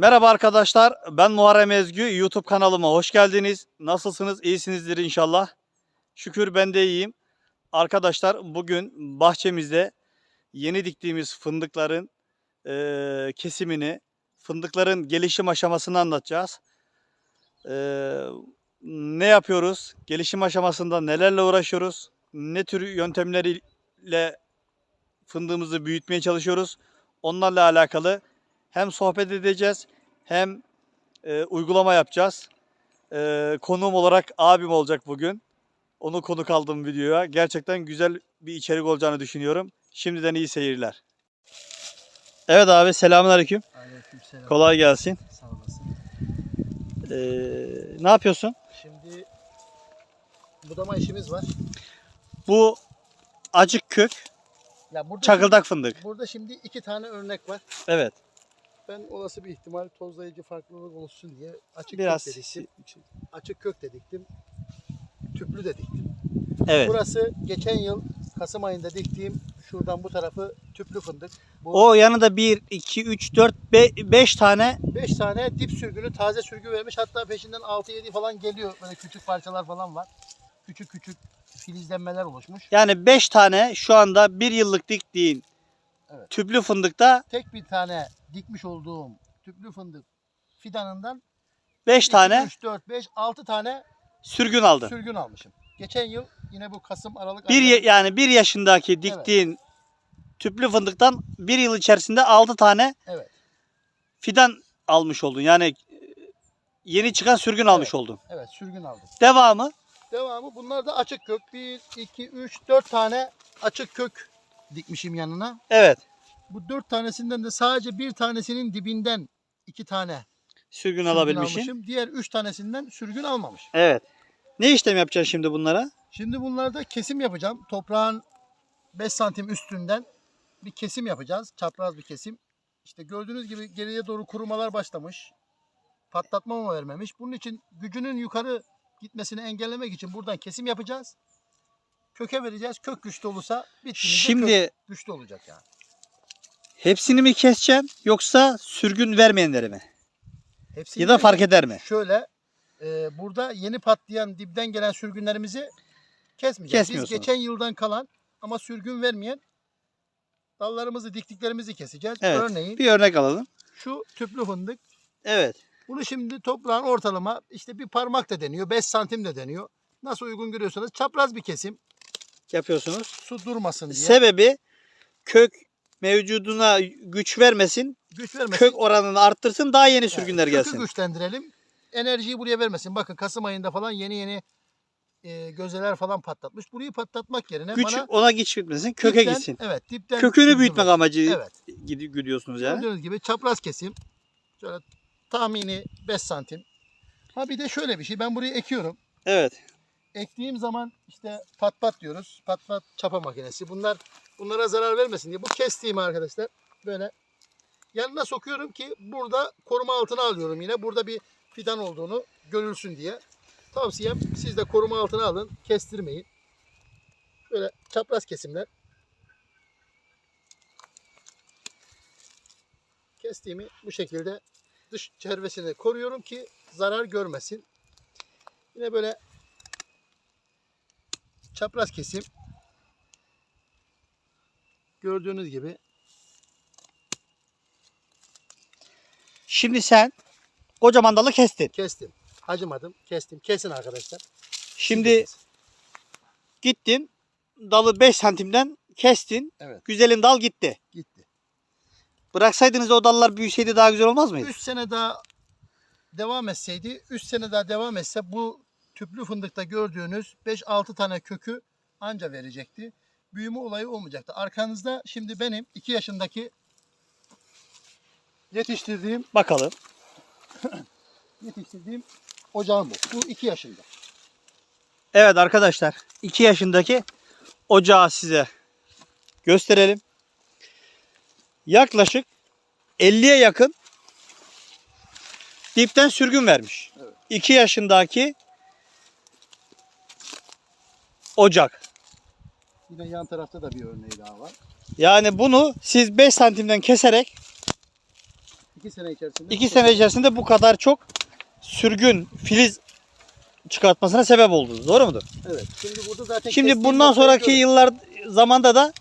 Merhaba arkadaşlar, ben Muharrem Ezgü. YouTube kanalıma hoş geldiniz. Nasılsınız? İyisinizdir inşallah. Şükür ben de iyiyim. Arkadaşlar bugün bahçemizde yeni diktiğimiz fındıkların eee, kesimini, fındıkların gelişim aşamasını anlatacağız. Eee, ne yapıyoruz? Gelişim aşamasında nelerle uğraşıyoruz? Ne tür yöntemleriyle fındığımızı büyütmeye çalışıyoruz? Onlarla alakalı hem sohbet edeceğiz hem e, uygulama yapacağız. E, konuğum olarak abim olacak bugün. Onu konuk aldım videoya. Gerçekten güzel bir içerik olacağını düşünüyorum. Şimdiden iyi seyirler. Evet abi selamünaleyküm. Aleykümselam. Kolay gelsin. Sağ olasın. E, ne yapıyorsun? Şimdi budama işimiz var. Bu acık kök, Ya burada çakıldak fındık. Şimdi, burada şimdi iki tane örnek var. Evet. Ben olası bir ihtimal tozlayıcı farklılık olsun diye açık Biraz kök dediktim. Açık kök de diktim. Tüplü de diktim. evet. Burası geçen yıl Kasım ayında diktiğim şuradan bu tarafı tüplü fındık. Bu O yanında 1, 2, 3, 4, 5 tane 5 tane dip sürgünü taze sürgü vermiş. Hatta peşinden 6-7 falan geliyor. Böyle küçük parçalar falan var. Küçük küçük filizlenmeler oluşmuş. yani 5 tane şu anda 1 yıllık diktiğin Evet. tüplü fındıkta tek bir tane dikmiş olduğum tüplü fındık fidanından 5 tane 3, 4, 5, 6 tane sürgün aldın. sürgün almışım. Geçen yıl yine bu Kasım Aralık Bir ayında- yani bir yaşındaki diktiğin tüplü fındıktan bir yıl içerisinde 6 tane Evet. fidan almış oldun. Yani e, yeni çıkan sürgün almış oldun. Evet sürgün aldım. Devamı Devamı bunlar da açık kök. 1, 2, 3, 4 tane açık kök dikmişim yanına. evet Bu 4 tanesinden de sadece bir tanesinin dibinden 2 tane sürgün sürgün alabilmişsin. almışım. Diğer 3 tanesinden sürgün almamış. Evet. Ne işlem yapacaksın şimdi bunlara? Şimdi bunlarda kesim yapacağım. Toprağın 5 santim üstünden bir kesim yapacağız. Çapraz bir kesim. İşte gördüğünüz gibi geriye doğru kurumalar başlamış. Patlatma mı vermemiş. Bunun için gücünün yukarı gitmesini engellemek için buradan kesim yapacağız. Köke vereceğiz. Kök güçlü olursa bittiğimizde Şimdi kök güçlü olacak yani. Hepsini mi keseceksin yoksa sürgün vermeyenleri mi? Hepsini Ya da fark eder mi? Şöyle e, burada yeni patlayan dipten gelen sürgünlerimizi kesmeyeceğiz. Biz geçen yıldan kalan ama sürgün vermeyen dallarımızı diktiklerimizi keseceğiz. Evet. Örneğin Bir örnek alalım. şu tüplü fındık. Evet. Bunu şimdi toprağın ortalama işte bir parmak da deniyor. 5 santim de deniyor. Nasıl uygun görüyorsanız çapraz bir kesim. Yapıyorsunuz. Su durmasın diye. Sebebi kök mevcuduna güç vermesin. güç vermesin. Kök oranını arttırsın daha yeni Yani sürgünler kökü gelsin. güçlendirelim. Enerjiyi buraya vermesin. Bakın Kasım ayında falan yeni yeni e, gözeler falan patlatmış. Burayı patlatmak yerine Güç bana ona güç gitmesin, köke dipten- gitsin. Evet, dipten Kökünü büyütmek amacı Evet. gidi- gidiyorsunuz yani. Gördüğünüz gibi çapraz kesim. Şöyle tahmini 5 santim. Ha bir de şöyle bir şey. Ben burayı ekiyorum. Evet. Ektiğim zaman işte pat pat diyoruz. Pat pat çapa makinesi. Bunlar bunlara zarar vermesin diye. Bu kestiğimi arkadaşlar böyle yanına sokuyorum ki burada koruma altına alıyorum yine. Burada bir fidan olduğunu görülsün diye. Tavsiyem siz de koruma altına alın. Kestirmeyin. Böyle çapraz kesimler. Kestiğimi bu şekilde dış çervesini koruyorum ki zarar görmesin. Yine böyle çapraz kesim. Gördüğünüz gibi Şimdi sen kocaman dalı kestin. kestim. Acımadım. Kestim. Kesin arkadaşlar. Şimdi gittin dalı 5 santimden kestin. Evet. Güzelin dal gitti. gitti. Bıraksaydınız o dallar büyüseydi daha güzel olmaz mıydı? 3 sene daha devam etseydi, 3 sene daha devam etse bu tüplü fındıkta gördüğünüz 5-6 tane kökü anca verecekti. Büyüme olayı olmayacaktı. Arkanızda şimdi benim 2 yaşındaki yetiştirdiğim Bakalım. yetiştirdiğim ocağım bu. Bu 2 yaşında. Evet arkadaşlar 2 yaşındaki ocağı size gösterelim. Yaklaşık 50'ye yakın dipten sürgün vermiş. Evet. 2 yaşındaki ocak. Yine yan tarafta da bir örneği daha var. Yani bunu siz 5 santimden keserek İki sene içerisinde. 2 sene içerisinde bu kadar çok sürgün, filiz çıkartmasına sebep oldu. Doğru mudur? Evet. Şimdi burada zaten Şimdi bundan sonraki görün. yıllar zamanda da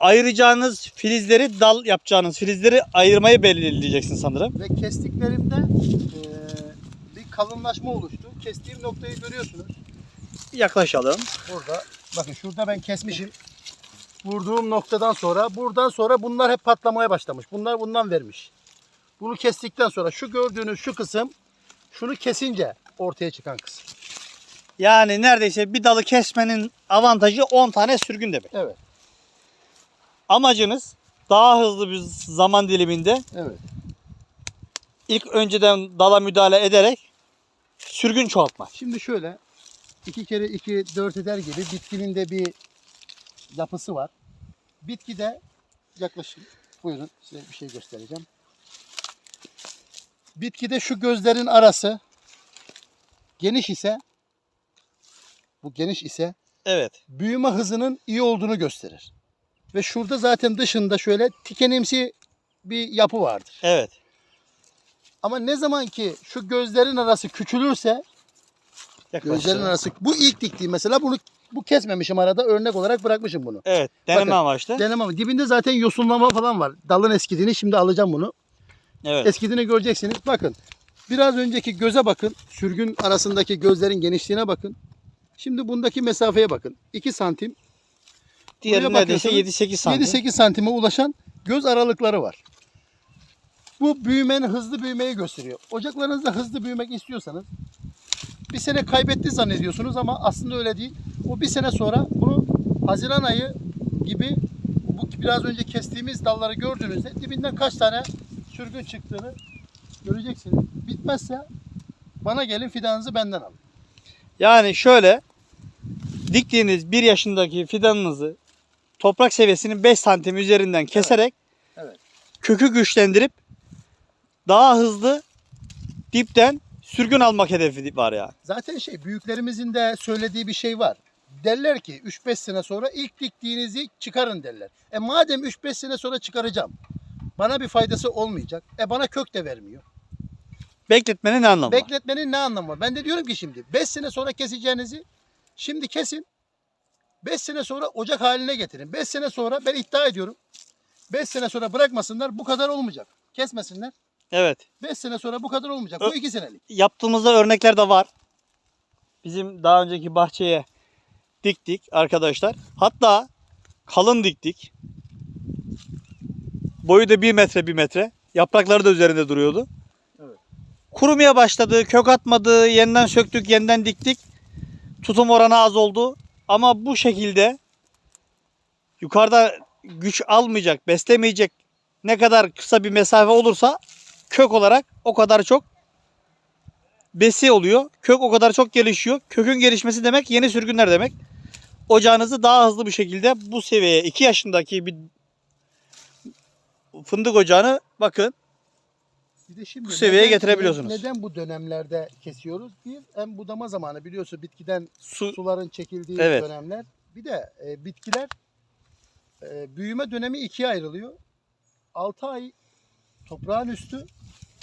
ayıracağınız filizleri, dal yapacağınız filizleri ayırmayı belirleyeceksin sanırım. Ve kestiklerimde eee, bir kalınlaşma oluştu. Kestiğim noktayı görüyorsunuz. Yaklaşalım. Burada. Bakın şurada ben kesmişim. Vurduğum noktadan sonra buradan sonra bunlar hep patlamaya başlamış. Bunlar bundan vermiş. Bunu kestikten sonra şu gördüğünüz şu kısım şunu kesince ortaya çıkan kısım. Yani neredeyse bir dalı kesmenin avantajı 10 tane sürgün demek. Evet. Amacınız daha hızlı bir zaman diliminde Evet. ilk önceden dala müdahale ederek sürgün çoğaltmak. Şimdi şöyle 2 kere 2 4 eder gibi bitkinin de bir yapısı var. Bitkide yaklaşık buyurun size bir şey göstereceğim. Bitkide şu gözlerin arası geniş ise bu geniş ise Evet. büyüme hızının iyi olduğunu gösterir. Ve şurada zaten dışında şöyle tikenimsi bir yapı vardır. Evet. Ama ne zaman ki şu gözlerin arası küçülürse Gözlerin arası. Bu ilk diktiğim mesela bunu bu kesmemişim arada örnek olarak bırakmışım bunu. Evet. Deneme Bakın. amaçlı. Deneme ama dibinde zaten yosunlama falan var. Dalın eskidiğini şimdi alacağım bunu. evet. Eskidiğini göreceksiniz. Bakın. Biraz önceki göze bakın. Sürgün arasındaki gözlerin genişliğine bakın. Şimdi bundaki mesafeye bakın. 2 santim. Diğeri neredeyse bakıyorsunuz, 7-8 santim. 7-8 santime ulaşan göz aralıkları var. Bu büyümenin hızlı büyümeyi gösteriyor. Ocaklarınızda hızlı büyümek istiyorsanız bir sene kaybetti zannediyorsunuz ama aslında öyle değil. O bir sene sonra bunu Haziran ayı gibi bu biraz önce kestiğimiz dalları gördüğünüzde dibinden kaç tane sürgün çıktığını göreceksiniz. Bitmezse bana gelin fidanınızı benden alın. Yani şöyle diktiğiniz 1 yaşındaki fidanınızı toprak seviyesinin 5 santim üzerinden keserek Evet. kökü güçlendirip daha hızlı dipten sürgün almak hedefi var ya. Zaten şey büyüklerimizin de söylediği bir şey var. Derler ki 3-5 sene sonra ilk diktiğinizi çıkarın derler. E madem 3-5 sene sonra çıkaracağım. Bana bir faydası olmayacak. E bana kök de vermiyor. Bekletmenin ne anlamı var? Bekletmenin ne anlamı var? Ben de diyorum ki şimdi 5 sene sonra keseceğinizi şimdi kesin. 5 sene sonra ocak haline getirin. 5 sene sonra ben iddia ediyorum. 5 sene sonra bırakmasınlar bu kadar olmayacak. Kesmesinler. Evet. 5 sene sonra bu kadar olmayacak. Bu 2 senelik. Yaptığımızda örnekler de var. Bizim daha önceki bahçeye diktik arkadaşlar. Hatta kalın diktik. Boyu da 1 metre 1 metre. Yaprakları da üzerinde duruyordu. Evet. Kurumaya başladı. Kök atmadı. Yeniden söktük. Yeniden diktik. Tutum oranı az oldu. Ama bu şekilde yukarıda güç almayacak, beslemeyecek ne kadar kısa bir mesafe olursa kök olarak o kadar çok besi oluyor. Kök o kadar çok gelişiyor. Kökün gelişmesi demek yeni sürgünler demek. Ocağınızı daha hızlı bir şekilde bu seviyeye 2 yaşındaki bir fındık ocağını bakın Bir de şimdi Bu seviyeye neden- getirebiliyorsunuz. Neden bu dönemlerde kesiyoruz? Bir hem budama zamanı biliyorsun bitkiden su suların çekildiği Evet. dönemler. Bir de e, bitkiler e, büyüme dönemi ikiye ayrılıyor. 6 ay toprağın üstü,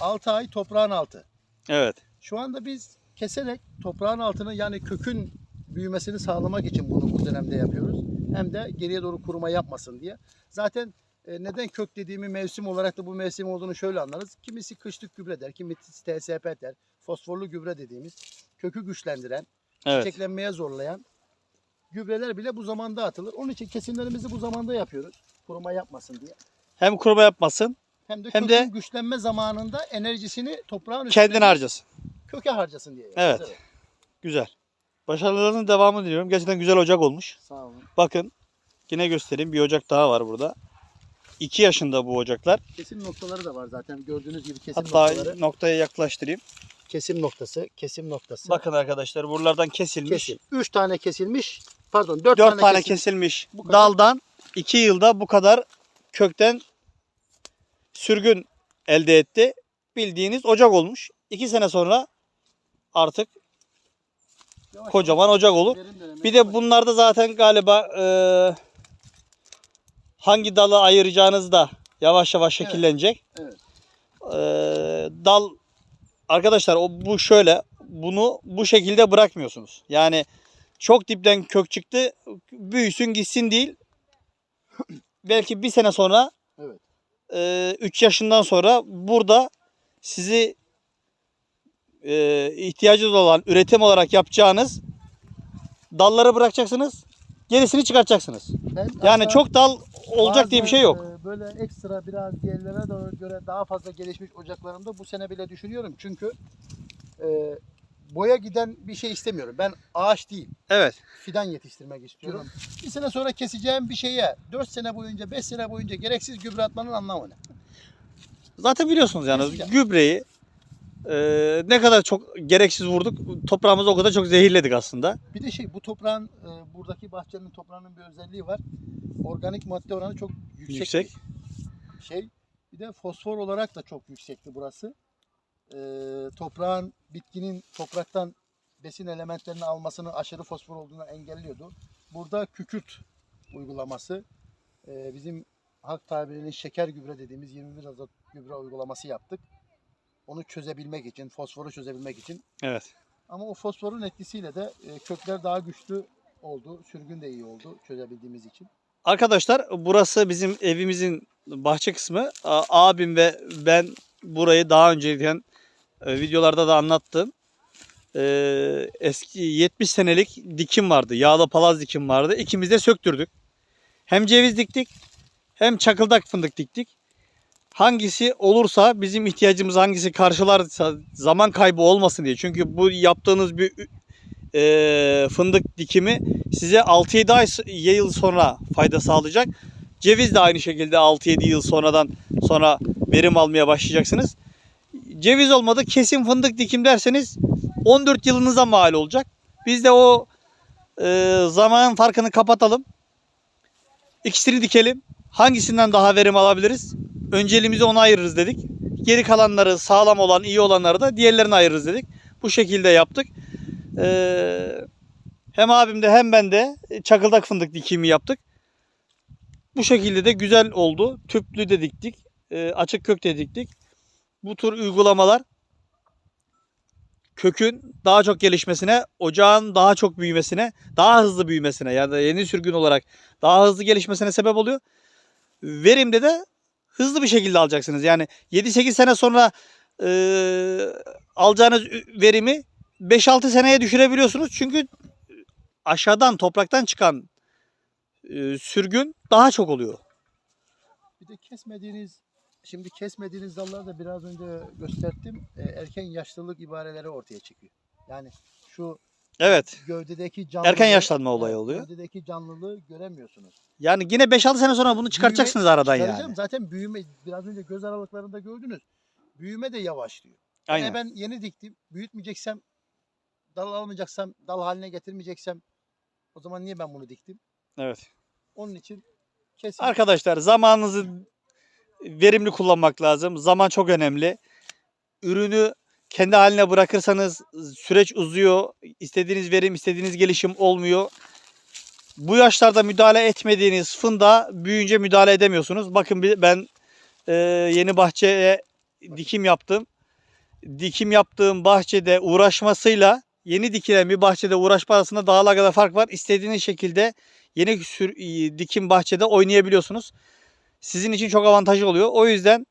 6 ay toprağın altı. evet. Şu anda biz keserek toprağın altını yani kökün büyümesini sağlamak için bunu bu dönemde yapıyoruz. Hem de geriye doğru kuruma yapmasın diye. Zaten e, neden kök dediğimi mevsim olarak da bu mevsim olduğunu şöyle anlarız. Kimisi kışlık gübre der, kimisi TSP der. Fosforlu gübre dediğimiz kökü güçlendiren, Evet. çiçeklenmeye zorlayan gübreler bile bu zamanda atılır. Onun için kesimlerimizi bu zamanda yapıyoruz. Kuruma yapmasın diye. Hem kuruma yapmasın, Hem de Hem de- güçlenme zamanında enerjisini toprağın üstüne kendini harcasın. köke harcasın diye. Evet. Güzel. Başarılarının devamını diliyorum. Gerçekten güzel ocak olmuş. Sağ olun. Bakın yine göstereyim. Bir ocak daha var burada. 2 yaşında bu ocaklar. Kesim noktaları da var zaten. Gördüğünüz gibi kesim Hatta noktaları. noktaya yaklaştırayım. Kesim noktası, kesim noktası. Bakın arkadaşlar buralardan kesilmiş. kesim. 3 tane kesilmiş. Pardon 4 4 tane, tane, kesilmiş kadar. daldan 2 yılda bu kadar kökten sürgün elde etti. Bildiğiniz ocak olmuş. 2 sene sonra artık Yavaş kocaman ocak olur. Bir de bunlarda zaten galiba eee, hangi dalı ayıracağınız da yavaş yavaş şekillenecek. Evet. Ee, dal arkadaşlar o bu şöyle bunu bu şekilde bırakmıyorsunuz. Yani çok dipten kök çıktı büyüsün gitsin değil. Belki bir sene sonra Evet. 3 yaşından sonra burada sizi e, ihtiyacınız olan üretim olarak yapacağınız dalları bırakacaksınız. Gerisini çıkartacaksınız. Ben Yani çok dal olacak diye bir şey yok. e, Böyle ekstra biraz diğerlerine de göre daha fazla gelişmiş ocaklarımda bu sene bile düşünüyorum. Çünkü e, boya giden bir şey istemiyorum. Ben ağaç değil, Evet. fidan yetiştirmek istiyorum. Bir sene sonra keseceğim bir şeye 4 sene boyunca, 5 sene boyunca gereksiz gübre atmanın anlamı ne? Zaten biliyorsunuz yani Kesinlikle. gübreyi e, ne kadar çok gereksiz vurduk toprağımızı o kadar çok zehirledik aslında. Bir de şey bu toprağın e, buradaki bahçenin toprağının bir özelliği var. Organik madde oranı çok yüksek. Yüksek. şey. Bir de fosfor olarak da çok yüksekti burası. E, toprağın bitkinin topraktan besin elementlerini almasını aşırı fosfor olduğunu engelliyordu. Burada kükürt uygulaması e, bizim halk tabiriyle şeker gübre dediğimiz 21 azot gübre uygulaması yaptık. Onu çözebilmek için, fosforu çözebilmek için Evet. ama o fosforun etkisiyle de e, kökler daha güçlü oldu. Sürgün de iyi oldu çözebildiğimiz için. Arkadaşlar burası bizim evimizin bahçe kısmı. Abim ve ben burayı daha önceden e, videolarda da anlattım. E, eski 70 senelik dikim vardı. Yağlı palaz dikim vardı. İkimiz de söktürdük. Hem ceviz diktik hem çakıldak fındık diktik. Hangisi olursa bizim ihtiyacımız hangisi karşılarsa zaman kaybı olmasın diye. Çünkü bu yaptığınız bir e, fındık dikimi size 6-7 ay yıl sonra fayda sağlayacak. Ceviz de aynı şekilde 6-7 yıl sonradan sonra verim almaya başlayacaksınız. Ceviz olmadı kesin fındık dikim derseniz 14 yılınıza mal olacak. Biz de o e, zaman farkını kapatalım. İkisini dikelim. Hangisinden daha verim alabiliriz? Önceliğimizi ona ayırırız dedik. Geri kalanları sağlam olan, iyi olanları da diğerlerine ayırırız dedik. Bu şekilde yaptık. Ee, hem abim de hem ben de çakıldak fındık dikimi yaptık. Bu şekilde de güzel oldu. Tüplü de diktik. e, açık kök de diktik. Bu tür uygulamalar kökün daha çok gelişmesine, ocağın daha çok büyümesine, daha hızlı büyümesine ya yeni sürgün olarak daha hızlı gelişmesine sebep oluyor. Verimde de hızlı bir şekilde alacaksınız. Yani 7-8 sene sonra e, alacağınız verimi 5-6 seneye düşürebiliyorsunuz. Çünkü aşağıdan topraktan çıkan e, sürgün daha çok oluyor. Bir de kesmediğiniz, şimdi kesmediğiniz dalları da biraz önce gösterdim. E, erken yaşlılık ibareleri ortaya çıkıyor. Yani şu Evet. gövdedeki canlılığı, Erken yaşlanma olayı oluyor. Gövdedeki canlılığı göremiyorsunuz. Yani yine 5-6 sene sonra bunu çıkartacaksınız aradan Çıkaracağım. yani. Zaten büyüme, biraz önce göz aralıklarında gördünüz. Büyüme de yavaşlıyor. Aynen. Yani ben yeni diktim. Büyütmeyeceksem, dal almayacaksam, dal haline getirmeyeceksem o zaman niye ben bunu diktim? Evet. Onun için kesin. Arkadaşlar zamanınızı verimli kullanmak lazım. Zaman çok önemli. Ürünü kendi haline bırakırsanız süreç uzuyor. İstediğiniz verim, istediğiniz gelişim olmuyor. Bu yaşlarda müdahale etmediğiniz fında büyüyünce müdahale edemiyorsunuz. Bakın ben e, yeni bahçeye dikim yaptım. Dikim yaptığım bahçede uğraşmasıyla yeni dikilen bir bahçede uğraşma arasında dağlar kadar fark var. İstediğiniz şekilde yeni dikim bahçede oynayabiliyorsunuz. Sizin için çok avantajlı oluyor. O yüzden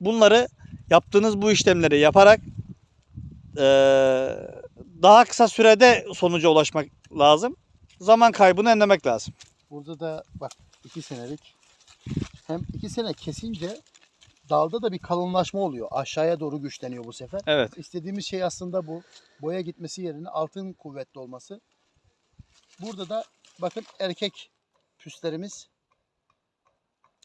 bunları yaptığınız bu işlemleri yaparak eee, daha kısa sürede sonuca ulaşmak lazım. Zaman kaybını önlemek lazım. Burada da bak iki senelik. Hem iki sene kesince dalda da bir kalınlaşma oluyor. Aşağıya doğru güçleniyor bu sefer. Evet. İstediğimiz şey aslında bu. Boya gitmesi yerine altın kuvvetli olması. Burada da bakın erkek püslerimiz.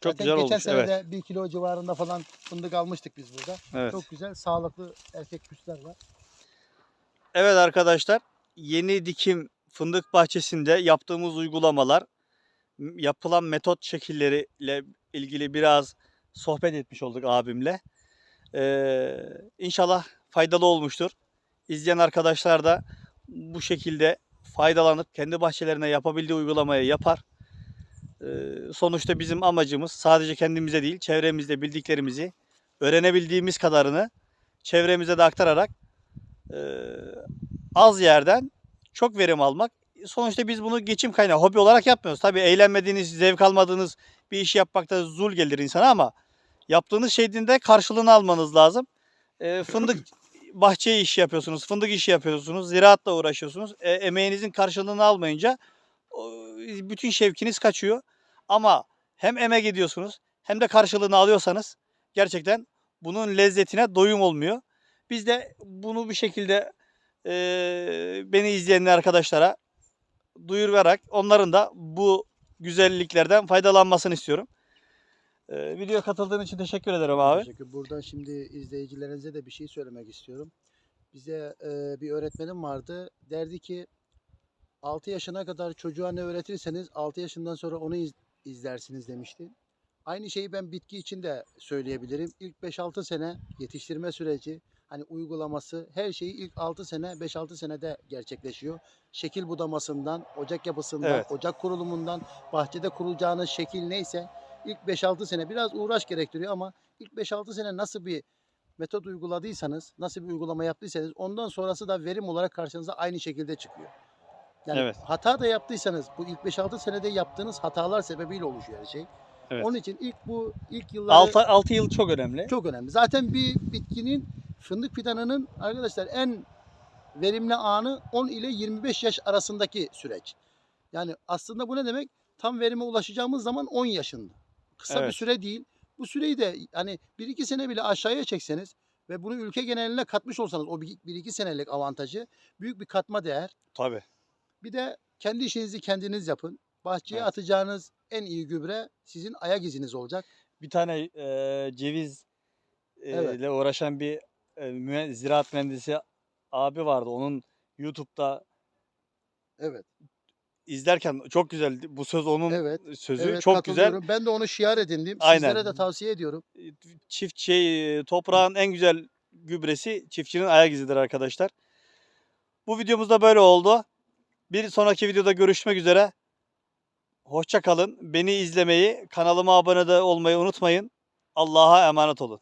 Çok Zaten güzel geçen olmuş. sene Evet. de bir kilo civarında falan fındık almıştık biz burada. Evet. Çok güzel sağlıklı erkek püsler var. Evet arkadaşlar, yeni dikim fındık bahçesinde yaptığımız uygulamalar, yapılan metot şekilleriyle ilgili biraz sohbet etmiş olduk abimle. Ee, inşallah faydalı olmuştur. İzleyen arkadaşlar da bu şekilde faydalanıp kendi bahçelerine yapabildiği uygulamayı yapar. Sonuçta bizim amacımız sadece kendimize değil, çevremizde bildiklerimizi öğrenebildiğimiz kadarını çevremize de aktararak az yerden çok verim almak. Sonuçta biz bunu geçim kaynağı, hobi olarak yapmıyoruz. Tabii eğlenmediğiniz, zevk almadığınız bir işi yapmakta zul gelir insana ama yaptığınız şeyin de karşılığını almanız lazım. Fındık bahçe işi yapıyorsunuz, fındık işi yapıyorsunuz, ziraatla uğraşıyorsunuz. E, emeğinizin karşılığını almayınca bütün şevkiniz kaçıyor. Ama hem emek ediyorsunuz hem de karşılığını alıyorsanız gerçekten bunun lezzetine doyum olmuyor. Biz de bunu bir şekilde e, beni izleyen arkadaşlara duyurarak onların da bu güzelliklerden faydalanmasını istiyorum. E, videoya katıldığın için teşekkür ederim abi. Teşekkür. Buradan şimdi izleyicilerinize de bir şey söylemek istiyorum. Bize e, bir öğretmenim vardı. Derdi ki 6 yaşına kadar çocuğa ne öğretirseniz 6 yaşından sonra onu iz- izlersiniz demişti. Aynı şeyi ben bitki için de söyleyebilirim. İlk 5-6 sene yetiştirme süreci, hani uygulaması, her şeyi ilk 6 sene, 5-6 senede gerçekleşiyor. Şekil budamasından, ocak yapısından, Evet. ocak kurulumundan, bahçede kurulacağınız şekil neyse ilk 5-6 sene biraz uğraş gerektiriyor ama ilk 5-6 sene nasıl bir metot uyguladıysanız, nasıl bir uygulama yaptıysanız ondan sonrası da verim olarak karşınıza aynı şekilde çıkıyor. Yani Evet. hata da yaptıysanız bu ilk 5-6 senede yaptığınız hatalar sebebiyle oluşuyor her şey. Evet. Onun için ilk bu ilk yılları 6, 6 yıl çok önemli. çok önemli. Zaten bir bitkinin fındık fidanının arkadaşlar en verimli anı 10 ile 25 yaş arasındaki süreç. Yani aslında bu ne demek? Tam verime ulaşacağımız zaman 10 yaşında. Kısa bir Evet. süre değil. Bu süreyi de hani 1-2 sene bile aşağıya çekseniz ve bunu ülke geneline katmış olsanız o 1-2 senelik avantajı büyük bir katma değer. Tabii. Bir de kendi işinizi kendiniz yapın. Bahçeye Evet. atacağınız en iyi gübre sizin ayak iziniz olacak. Bir tane e, ceviz e, Evet. ile uğraşan bir e, mühe- ziraat mühendisi abi vardı. Onun YouTube'da Evet. izlerken çok güzeldi. Bu söz onun Evet. sözü. Evet, çok güzel. Ben de onu şiar edindim. Aynen. Sizlere de tavsiye ediyorum. Çift şey toprağın en güzel gübresi çiftçinin ayak izidir arkadaşlar. Bu videomuz da böyle oldu. Bir sonraki videoda görüşmek üzere. Hoşça kalın. Beni izlemeyi, kanalıma abone de olmayı unutmayın. Allah'a emanet olun.